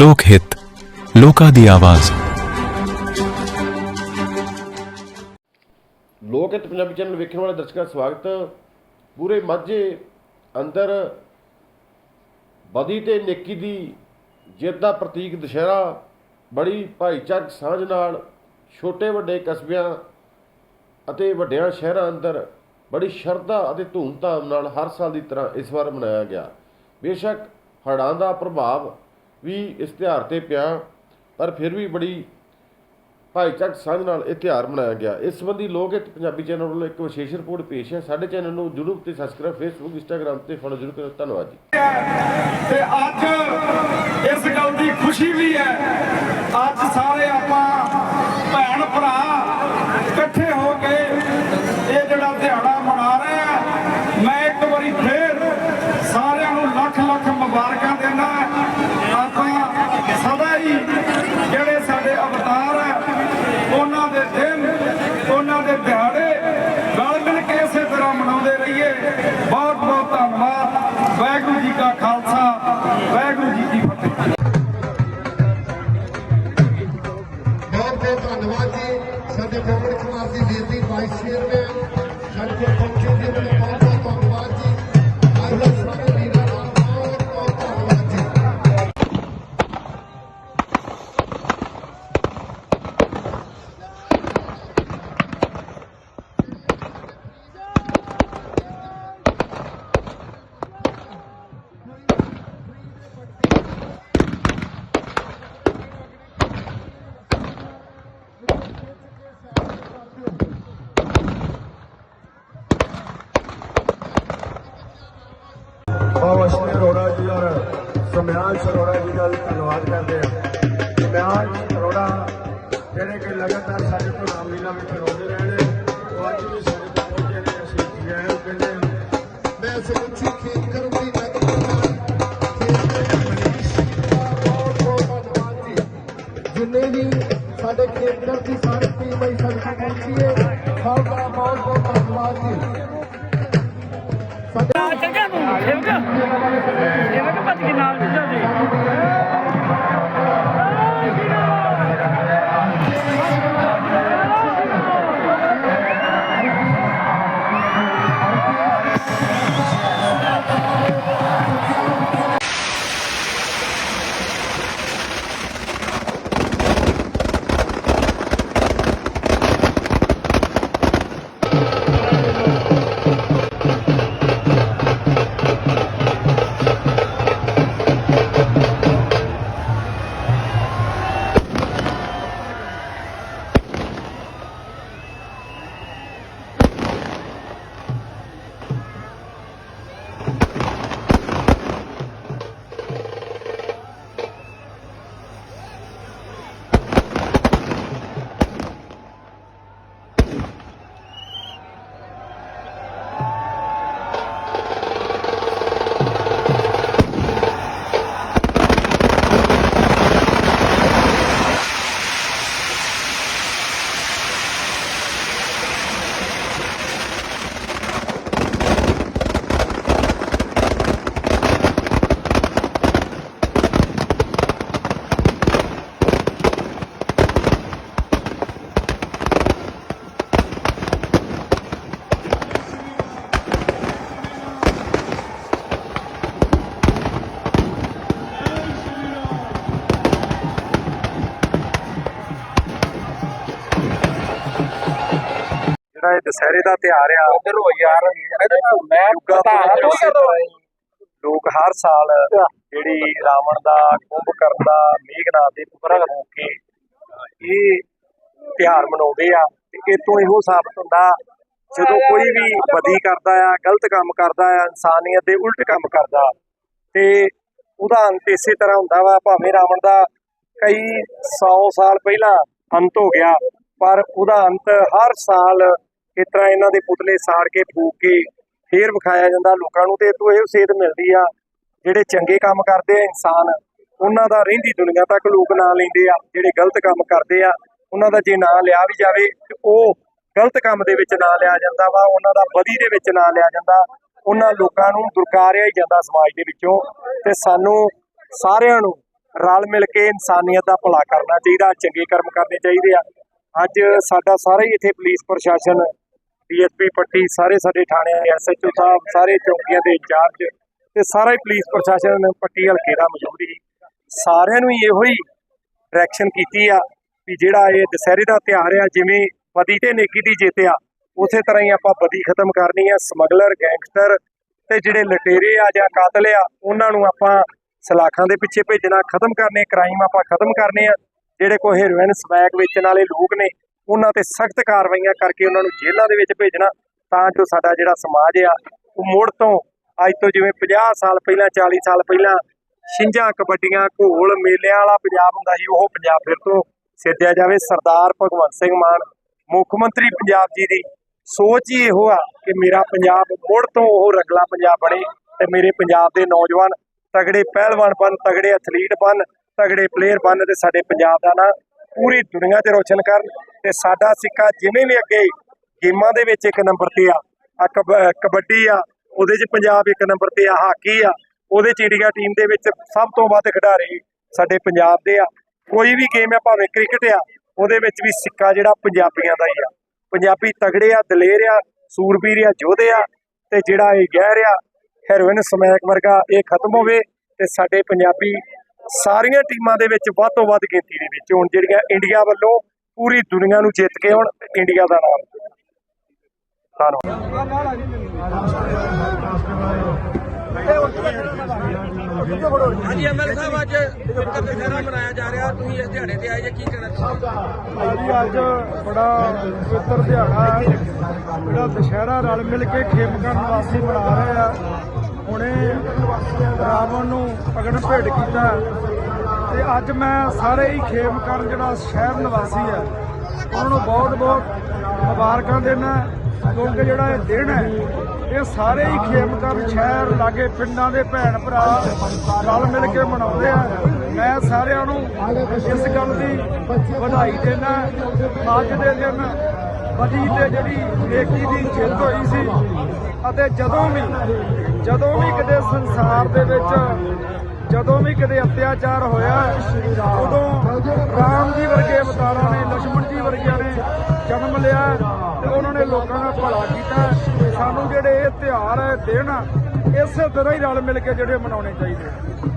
ਲੋਕ ਹਿੱਤ, ਲੋਕਾਂ ਦੀ ਆਵਾਜ਼। ਲੋਕ ਹਿੱਤ ਪੰਜਾਬੀ ਚੈਨਲ ਵੇਖਣ ਵਾਲੇ ਦਰਸ਼ਕਾਂ ਦਾ ਸਵਾਗਤ। ਪੂਰੇ ਮਾਝੇ ਅੰਦਰ ਬਦੀ ਤੇ ਨੇਕੀ ਦੀ ਜਿੱਤ ਦਾ ਪ੍ਰਤੀਕ ਦੁਸ਼ਹਿਰਾ, ਬੜੀ ਭਾਈਚਾਰਕ ਸਾਂਝ ਨਾਲ ਛੋਟੇ ਵੱਡੇ ਕਸਬਿਆਂ ਅਤੇ ਵੱਡਿਆਂ ਸ਼ਹਿਰਾਂ ਅੰਦਰ ਬੜੀ ਸ਼ਰਧਾ ਅਤੇ ਧੂਮਧਾਮ ਨਾਲ ਹਰ ਸਾਲ ਦੀ ਤਰ੍ਹਾਂ ਇਸ ਵਾਰ ਮਨਾਇਆ ਗਿਆ। ਬੇਸ਼ੱਕ ਹੜ੍ਹਾਂ ਦਾ ਪ੍ਰਭਾਵ ਵੀ ਇਸ ਤਿਉਹਾਰ ਤੇ ਪਿਆ, ਪਰ ਫਿਰ ਵੀ ਬੜੀ ਭਾਈਚਾਰਕ ਸਾਂਝ ਨਾਲ ਇਹ ਤਿਉਹਾਰ ਮਨਾਇਆ ਗਿਆ। ਇਸ ਸੰਬੰਧੀ ਲੋਕ ਹਿੱਤ ਪੰਜਾਬੀ ਚੈਨਲ ਵੱਲੋਂ ਇੱਕ ਵਿਸ਼ੇਸ਼ ਰਿਪੋਰਟ ਪੇਸ਼ ਹੈ। ਸਾਡੇ ਚੈਨਲ ਨੂੰ ਜਰੂਰ ਤੇ ਸਬਸਕ੍ਰਾਈਬ ਫੇਸਬੁੱਕ ਇੰਸਟਾਗ੍ਰam ਤੇ ਫੋਲੋ ਜਰੂਰ ਕਰੋ। ਧੰਨਵਾਦ ਜੀ। ਤੇ ਅੱਜ ਇਸ ਗੱਲ ਦੀ ਖੁਸ਼ੀ ਵੀ ਹੈ, ਅੱਜ ਸਾਰੇ ਆਪਾਂ ਭੈਣ ਭਰਾ ਇਕੱਠੇ ਹੋ ਕੇ ਸਮਿਆਸ਼ ਅਰੋੜਾ ਜੀ ਦਾ ਵੀ ਧੰਨਵਾਦ ਕਰਦੇ ਹਾਂ ਸਮਿਆਸ਼ ਅਰੋੜਾ ਜਿਹੜੇ ਕਿ ਲਗਾਤਾਰ ਸਾਡੇ ਤੋਂ ਰਾਮਲੀਲਾ ਵਿੱਚ ਕਰਾਉਂਦੇ ਰਹੇ ਨੇ ਉਹ ਅੱਜ ਵੀ ਸਾਡੇ ਤੋਂ ਪਹੁੰਚੇ ਨੇ ਅਸੀਂ ਜੈ ਨੂੰ ਕਹਿੰਦੇ ਹਾਂ ਮੈਂ ਸਮੁੱਚੀ ਖੇਤ ਕਰੂੰਗੀ ਮੈਂ ਤੁਹਾਡਾ ਬਹੁਤ ਬਹੁਤ ਧੰਨਵਾਦ ਜੀ ਜਿੰਨੇ ਵੀ ਸਾਡੇ ਖੇਤਰ ਦੀ ਸਾਰੀ ਟੀਮ ਆਈ ਸਾਡੇ ਕੋਲ ਪਹੁੰਚੀ ਹੈ ਸਭ ਦਾ ਬਹੁਤ ਬਹੁਤ ਧੰਨਵਾਦ ਜੀ ਸਾਡੇ ਚੰਗਾ ਤੂੰ ਸੇਵਕ ਸੇਵਕ ਭੱਜ ਕੇ ਨਾਲ ਜਿਹੜਾ ਇਹ ਦੁਸਹਿਰੇ ਦਾ ਤਿਉਹਾਰ ਆ ਉਧਰ ਹੋ ਯਾਰ ਮੈਂ ਲੋਕ ਹਰ ਸਾਲ ਜਿਹੜੀ ਰਾਵਣ ਦਾ ਕੁੰਭਕਰਨ ਦਾ ਮੇਘਨਾਥ ਦੇ ਪੁੱਤਰਾ ਹੋ ਕੇ ਇਹ ਤਿਉਹਾਰ ਮਨਾਉਂਦੇ ਆ। ਤੇ ਤੋਂ ਇਹੋ ਸਾਬਤ ਹੁੰਦਾ ਜਦੋਂ ਕੋਈ ਵੀ ਬਦੀ ਕਰਦਾ ਆ ਗਲਤ ਕੰਮ ਕਰਦਾ ਆ ਇਨਸਾਨੀਅਤ ਦੇ ਉਲਟ ਕੰਮ ਕਰਦਾ। ਤੇ ਉਹਦਾ ਅੰਤ ਇਸੇ ਤਰ੍ਹਾਂ ਹੁੰਦਾ ਵਾ ਭਾਵੇਂ ਰਾਵਣ ਦਾ ਕਈ 100 ਸਾਲ ਪਹਿਲਾਂ ਅੰਤ ਹੋ ਗਿਆ ਪਰ ਉਹਦਾ ਅੰਤ ਹਰ ਸਾਲ ਇਸ ਤਰ੍ਹਾਂ ਇਹਨਾਂ ਦੇ ਪੁਤਲੇ ਸਾੜ ਕੇ, ਫੂਕ ਕੇ ਫੇਰ ਵਿਖਾਇਆ ਜਾਂਦਾ ਲੋਕਾਂ ਨੂੰ ਤੇ ਇਹ ਇਹ ਸੇਧ ਮਿਲਦੀ ਆ, ਜਿਹੜੇ ਚੰਗੇ ਕੰਮ ਕਰਦੇ ਆ ਇਨਸਾਨ, ਉਹਨਾਂ ਦਾ ਰਹਿੰਦੀ ਦੁਨੀਆ ਤੱਕ ਲੋਕ ਨਾਂ ਲੈਂਦੇ ਆ, ਜਿਹੜੇ ਗਲਤ ਕੰਮ ਕਰਦੇ ਆ, ਉਹਨਾਂ ਦਾ ਜੇ ਨਾਂ ਲਿਆ ਵੀ ਜਾਵੇ ਤੇ ਉਹ ਗਲਤ ਕੰਮ ਦੇ ਵਿੱਚ ਨਾਂ ਲਿਆ ਜਾਂਦਾ ਵਾ, ਉਹਨਾਂ ਦਾ ਬਦੀ ਦੇ ਵਿੱਚ ਨਾਂ ਲਿਆ ਜਾਂਦਾ, ਉਹਨਾਂ ਲੋਕਾਂ ਨੂੰ ਦੁਰਕਾਰਿਆ ਹੀ ਜਾਂਦਾ ਸਮਾਜ ਦੇ ਵਿੱਚੋਂ ਤੇ ਸਾਨੂੰ ਸਾਰਿਆਂ ਨੂੰ ਰਲ ਮਿਲ ਕੇ ਇਨਸਾਨੀਅਤ ਦਾ ਭਲਾ ਕਰਨਾ ਚਾਹੀਦਾ, ਚੰਗੇ ਕਰਮ ਕਰਨੇ ਚਾਹੀਦੇ ਆ। ਅੱਜ ਸਾਡਾ ਸਾਰਾ ਹੀ ਇੱਥੇ ਪੁਲਿਸ ਪ੍ਰਸ਼ਾਸਨ ਡੀਐਸਪੀ ਪੱਟੀ, ਸਾਰੇ ਸਾਡੇ ਥਾਣੇ ਐਸਐਚਓ ਸਾਹਿਬ, ਸਾਰੇ ਚੌਕੀਆਂ ਦੇ ਇੰਚਾਰਜ ਤੇ ਸਾਰਾ ਹੀ ਪੁਲਿਸ ਪ੍ਰਸ਼ਾਸਨ ਪੱਟੀ ਹਲਕੇ ਦਾ ਮੌਜੂਦ ਹੀ ਸਾਰਿਆਂ ਨੂੰ ਹੀ ਇਹੋ ਹੀ ਡਾਇਰੈਕਸ਼ਨ ਕੀਤੀ ਆ ਵੀ ਜਿਹੜਾ ਇਹ ਦੁਸਹਿਰੇ ਦਾ ਤਿਉਹਾਰ ਆ, ਜਿਵੇਂ ਬਦੀ ਤੇ ਨੇਕੀ ਦੀ ਜਿੱਤ ਆ, ਉਸੇ ਤਰ੍ਹਾਂ ਹੀ ਆਪਾਂ ਬਦੀ ਖਤਮ ਕਰਨੀ ਆ। ਸਮਗਲਰ, ਗੈਂਗਸਟਰ ਤੇ ਜਿਹੜੇ ਲਟੇਰੇ ਆ ਜਾਂ ਕਾਤਲ ਆ, ਉਹਨਾਂ ਨੂੰ ਆਪਾਂ ਸਲਾਖਾਂ ਦੇ ਪਿੱਛੇ ਭੇਜਣਾ। ਖਤਮ ਕਰਨੇ, ਕ੍ਰਾਈਮ ਆਪਾਂ ਖਤਮ ਕਰਨੇ ਆ। ਜਿਹੜੇ ਕੋਈ ਹੈਰੋਇਨ ਸਮੈਕ ਵੇਚਣ ਵਾਲੇ ਲੋਕ ਨੇ ਉਹਨਾਂ ਤੇ ਸਖਤ ਕਾਰਵਾਈਆਂ ਕਰਕੇ ਉਹਨਾਂ ਨੂੰ ਜੇਲ੍ਹਾਂ ਦੇ ਵਿੱਚ ਭੇਜਣਾ, ਤਾਂ ਜੋ ਸਾਡਾ ਜਿਹੜਾ ਸਮਾਜ ਆ, ਉਹ ਮੁੜ ਤੋਂ ਅੱਜ ਤੋਂ ਜਿਵੇਂ 50 ਸਾਲ ਪਹਿਲਾਂ 40 ਸਾਲ ਪਹਿਲਾਂ ਛਿੰਝਾਂ, ਕਬੱਡੀਆਂ, ਘੋਲ ਮੇਲਿਆਂ ਵਾਲਾ ਪੰਜਾਬ ਹੁੰਦਾ ਸੀ, ਉਹ ਪੰਜਾਬ ਫਿਰ ਤੋਂ ਸਿਰਜਿਆ ਜਾਵੇ। ਸਰਦਾਰ ਭਗਵੰਤ ਸਿੰਘ ਮਾਨ, ਮੁੱਖ ਮੰਤਰੀ ਪੰਜਾਬ ਜੀ ਦੀ ਸੋਚ ਹੀ ਇਹੋ ਆ ਕਿ ਮੇਰਾ ਪੰਜਾਬ ਮੁੜ ਤੋਂ ਉਹ ਰਗਲਾ ਪੰਜਾਬ ਬਣੇ ਤੇ ਮੇਰੇ ਪੰਜਾਬ ਦੇ ਨੌਜਵਾਨ ਤਗੜੇ ਪਹਿਲਵਾਨ ਬਣ, ਤਗੜੇ ਐਥਲੀਟ ਬਣ, ਤਗੜੇ ਪਲੇਅਰ ਬਣ ਤੇ ਸਾਡੇ ਪੰਜਾਬ ਦਾ ਨਾਂ ਪੂਰੀ ਦੁਨੀਆ 'ਚ ਰੋਸ਼ਨ ਕਰਨ ਤੇ ਸਾਡਾ ਸਿੱਕਾ ਜਿਵੇਂ ਵੀ ਅੱਗੇ ਗੇਮਾਂ ਦੇ ਵਿੱਚ ਇੱਕ ਨੰਬਰ ਤੇ ਆ ਕਬੱਡੀ ਆ, ਉਹਦੇ 'ਚ ਪੰਜਾਬ ਇੱਕ ਨੰਬਰ ਤੇ ਆ, ਹਾਕੀ ਆ, ਉਹਦੇ 'ਚ ਇੰਡੀਆ ਟੀਮ ਦੇ ਵਿੱਚ ਸਭ ਤੋਂ ਵੱਧ ਖਿਡਾਰੀ ਸਾਡੇ ਪੰਜਾਬ ਦੇ ਆ। ਕੋਈ ਵੀ ਗੇਮ ਆ, ਭਾਵੇਂ ਕ੍ਰਿਕਟ ਆ, ਉਹਦੇ ਵਿੱਚ ਵੀ ਸਿੱਕਾ ਜਿਹੜਾ ਪੰਜਾਬੀਆਂ ਦਾ ਹੀ ਆ। ਪੰਜਾਬੀ ਤਗੜੇ ਆ, ਦਲੇਰ ਆ, ਸੂਰਬੀਰ ਆ, ਯੋਧੇ ਆ, ਤੇ ਜਿਹੜਾ ਇਹ ਗਹਿਰ ਆ, ਹੈਰੋਇਨ ਸਮੈਕ ਵਰਗਾ ਇਹ ਖਤਮ ਹੋਵੇ ਤੇ ਸਾਡੇ ਪੰਜਾਬੀ ਸਾਰੀਆਂ ਟੀਮਾਂ ਦੇ ਵਿੱਚ ਵੱਧ ਤੋਂ ਵੱਧ ਗਿਣਤੀ ਦੇ ਵਿੱਚ ਹੁਣ ਜਿਹੜੀਆਂ ਇੰਡੀਆ ਵੱਲੋਂ ਪੂਰੀ ਦੁਨੀਆ ਨੂੰ ਜਿੱਤ ਕੇ ਹੁਣ ਇੰਡੀਆ ਦਾ ਨਾਮ। ਧੰਨਵਾਦ। ਹਾਂਜੀ ਐਮਐਲ ਸਾਹਿਬ ਅੱਜ ਫਿਰਕਤ ਦੁਸਹਿਰਾ ਮਨਾਇਆ ਜਾ ਰਿਹਾ। ਤੁਸੀਂ ਇਸ ਦਿਹਾੜੇ ਤੇ ਆਏ ਜੇ ਕੀ ਕਹਿਣਾ ਚਾਹੁੰਦੇ ਜੀ ਅੱਜ ਬੜਾ ਪਵਿੱਤਰ ਦਿਹਾੜਾ ਹੈ। ਜਿਹੜਾ ਦੁਸ਼ਹਿਰਾ ਰਲ ਮਿਲ ਕੇ ਖੇਮਕਰਨ ਵਾਸੀ ਮਨਾ ਰਹੇ ਆ। ਹੁਣੇ ਰਾਵਣ ਨੂੰ ਅਗਨ ਭੇਟ ਕੀਤਾ। ਤੇ ਅੱਜ ਮੈਂ ਸਾਰੇ ਹੀ ਖੇਮਕਰਨ ਜਿਹੜਾ ਸ਼ਹਿਰ ਨਿਵਾਸੀ ਹੈ ਉਹਨਾਂ ਨੂੰ ਬਹੁਤ ਬਹੁਤ ਮੁਬਾਰਕਾਂ ਦੇਣਾ ਕਿਉਂਕਿ ਜਿਹੜਾ ਇਹ ਦਿਨ ਹੈ, ਇਹ ਸਾਰੇ ਹੀ ਖੇਮਕਰਨ ਸ਼ਹਿਰ, ਲਾਗੇ ਪਿੰਡਾਂ ਦੇ ਭੈਣ ਭਰਾ ਰਲ ਮਿਲ ਕੇ ਮਨਾਉਂਦੇ ਆ। ਮੈਂ ਸਾਰਿਆਂ ਨੂੰ ਇਸ ਗੱਲ ਦੀ ਵਧਾਈ ਦੇਣਾ ਅੱਜ ਦੇ ਦਿਨ ਬਦੀ ਤੇ ਜਿਹੜੀ ਏਕੀ ਦੀ ਜਿੱਤ ਹੋਈ ਸੀ, ਅਤੇ ਜਦੋਂ ਵੀ ਜਦੋਂ ਵੀ ਕਿਤੇ ਸੰਸਾਰ ਦੇ ਵਿੱਚ ਜਦੋਂ ਵੀ ਕਿਤੇ ਅਤਿਆਚਾਰ ਹੋਇਆ, ਉਦੋਂ ਰਾਮ ਜੀ ਵਰਗੇ ਅਵਤਾਰਾਂ ਨੇ ਲక్ష్మణ ਜੀ ਵਰਗਿਆਂ ਨੇ ਜਨਮ ਲਿਆ ਤੇ ਉਹਨਾਂ ਨੇ ਲੋਕਾਂ ਦਾ ਭਲਾ ਕੀਤਾ। ਸਾਨੂੰ ਜਿਹੜੇ ਇਹ ਤਿਹਾਰ ਦਿਨ, ਇਸੇ ਤਰ੍ਹਾਂ ਹੀ ਰਲ ਮਿਲ ਕੇ ਜਿਹੜੇ ਮਨਾਉਣੇ ਚਾਹੀਦੇ